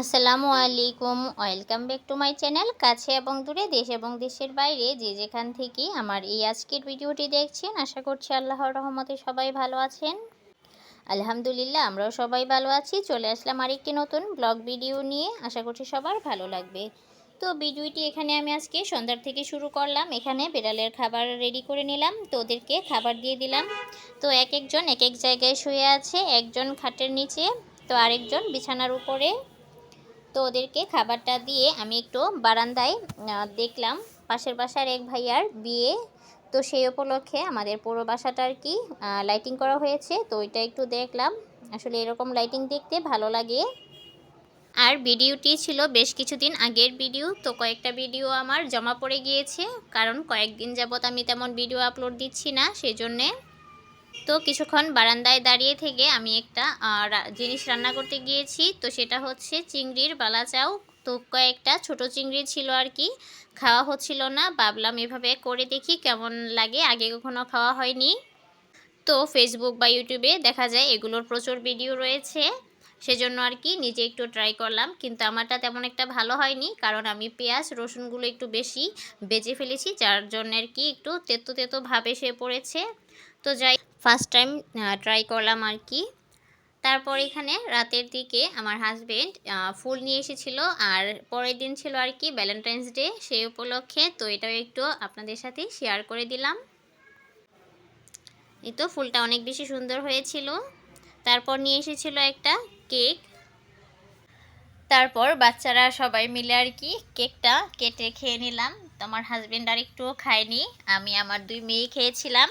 আসসালামু আলাইকুম। Welcome back to my channel কাছে এবং দূরে দেশ এবং দেশের বাইরে যে যেখান থেকে আমার এই আজকের ভিডিওটি দেখছেন, আশা করছি আল্লাহর রহমতে সবাই ভালো আছেন। আলহামদুলিল্লাহ, আমরাও সবাই ভালো আছি। চলে আসলাম আরেকটি নতুন ব্লগ ভিডিও নিয়ে, আশা করছি সবার ভালো লাগবে। তো ভিডিওটি এখানে আমি আজকে সন্ধ্যার থেকে শুরু করলাম। এখানে বিড়ালের খাবার রেডি করে নিলাম। তো ওদেরকে খাবার দিয়ে দিলাম। তো এক একজন এক এক জায়গায় শুয়ে আছে। একজন খাটের নিচে, তো আরেকজন বিছানার উপরে। তো ওদেরকে খাবারটা দিয়ে আমি একটু বারান্দায় দেখলাম। পাশের বাসার এক ভাইয়ার বিয়ে। তো সেই উপলক্ষে আমাদের পুরো বাসাটা আর কি লাইটিং করা হয়েছে। তো ওইটা একটু দেখলাম। আসলে এরকম লাইটিং দেখতে ভালো লাগে। আর ভিডিওটি ছিল বেশ কিছুদিন আগের ভিডিও। তো কয়েকটা ভিডিও আমার জমা পড়ে গিয়েছে। কারণ কয়েকদিন যাবৎ আমি তেমন ভিডিও আপলোড দিচ্ছি না সেই জন্যে তো কিছুক্ষণ বারান্দায় দাঁড়িয়ে থেকে আমি একটা জিনিস রান্না করতে গিয়েছি। তো সেটা হচ্ছে চিংড়ির বালা চাউ তো কয়েকটা ছোট চিংড়ি ছিল আর কি, খাওয়া হচ্ছিল না। ভাবলাম এভাবে করে দেখি কেমন লাগে। আগে কখনো খাওয়া হয়নি। তো ফেসবুক বা ইউটিউবে দেখা যায় এগুলোর প্রচুর ভিডিও রয়েছে। সেজন্য আর কি নিজে একটু ট্রাই করলাম। কিন্তু আমারটা তেমন একটা ভালো হয়নি। কারণ আমি পেঁয়াজ, রসুনগুলো একটু বেশি বেজে ফেলেছি। যার জন্য আর কি একটু তেতো তেতো ভাব এসে পড়েছে। তো যাই ফার্স্ট টাইম ট্রাই করলাম আর কি। তারপর এখানে রাতের দিকে আমার হাজবেন্ড ফুল নিয়ে এসেছিল। আর পরের দিন ছিল আর কি ভ্যালেন্টাইন্স ডে সেই উপলক্ষে। তো এটাও একটু আপনাদের সাথে শেয়ার করে দিলাম। এই তো ফুলটা অনেক বেশি সুন্দর হয়েছিল। তারপর নিয়ে এসেছিল একটা কেক। তারপর বাচ্চারা সবাই মিলে আর কি কেকটা কেটে খেয়ে নিলাম। তো আমার হাজব্যান্ড আর একটুও খায়নি। আমি আমার দুই মেয়ে খেয়েছিলাম।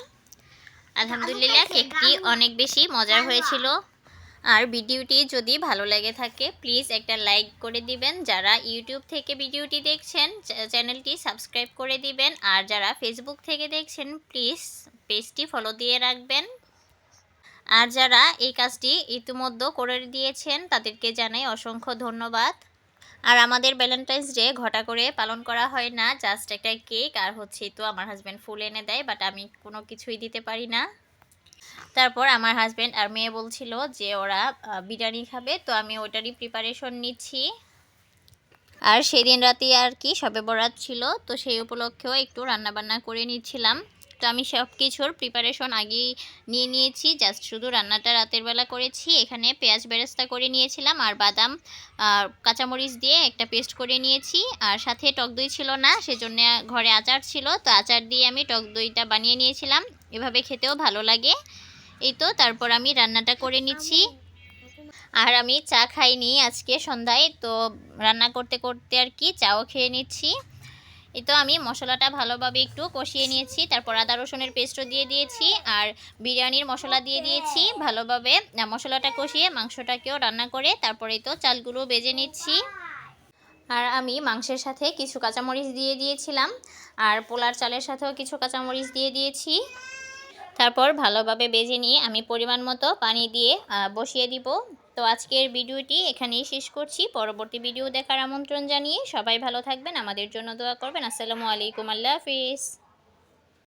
আলহামদুলিল্লাহ কেকটি অনেক বেশি মজার হয়েছিল। আর ভিডিওটি যদি ভালো লেগে থাকে প্লিজ একটা লাইক করে দিবেন। যারা ইউটিউব থেকে ভিডিওটি দেখছেন চ্যানেলটি সাবস্ক্রাইব করে দিবেন। আর যারা ফেসবুক থেকে দেখছেন প্লিজ পেজটি ফলো দিয়ে রাখবেন। আর যারা এই কাজটি ইতিমধ্যে করে দিয়েছেন তাদেরকে জানাই অসংখ্য ধন্যবাদ। আর আমাদের ভ্যালেন্টাইন্স ডে ঘটা করে পালন করা হয় না জাস্ট একটা কেক আর হচ্ছে তো আমার হাজব্যান্ড ফুল এনে দেয় বাট আমি কোনো কিছুই দিতে পারি না। তারপর আমার হাজব্যান্ড আর মেয়ে বলছিল যে ওরা বিরিয়ানি খাবে, তো আমি ওটারই প্রিপারেশন নিচ্ছি। আর সেদিন রাতে আর কি সবে বরাত ছিল, তো সেই উপলক্ষেও একটু রান্নাবান্না করে নিচ্ছিলাম। তো আমি সব কিছুর প্রিপারেশন আগেই নিয়ে নিয়েছি। জাস্ট শুধু রান্নাটা রাতের বেলা করেছি। এখানে পেঁয়াজ বেরেস্তা করে নিয়েছিলাম আর বাদাম, আর কাঁচামরিচ দিয়ে একটা পেস্ট করে নিয়েছি। আর সাথে টক দই ছিল না, সেজন্য ঘরে আচার ছিল। তো আচার দিয়ে আমি টক দইটা বানিয়ে নিয়েছিলাম। এভাবে খেতেও ভালো লাগে। এই তো, তারপর আমি রান্নাটা করে নিচ্ছি। আর আমি চা খাইনি আজকে সন্ধ্যায়, তো রান্না করতে করতে আর কি, চাও খেয়ে নিচ্ছি। এই তো আমি মশলাটা ভালোভাবে একটু কষিয়ে নিয়েছি, তারপর আদা রসুনের পেস্টও দিয়ে দিয়েছি, আর বিরিয়ানির মশলা দিয়ে দিয়েছি ভালোভাবে। মশলাটা কষিয়ে মাংসটাকেও রান্না করে, তারপরে তো চালগুলো বেজে নিচ্ছি। আর আমি মাংসের সাথে কিছু কাঁচামরিচ দিয়ে দিয়েছিলাম, আর পোলার চালের সাথেও কিছু কাঁচামরিচ দিয়ে দিয়েছি। তারপর ভালোভাবে বেজে নিয়ে আমি পরিমাণ মতো পানি দিয়ে বসিয়ে দিব। তো আজকের ভিডিওটি এখানেই শেষ করছি। পরবর্তী ভিডিও দেখার আমন্ত্রণ জানিয়ে সবাই ভালো থাকবেন। আমাদের জন্য দোয়া করবেন। আসসালামু আলাইকুম। আল্লাহ হাফিজ।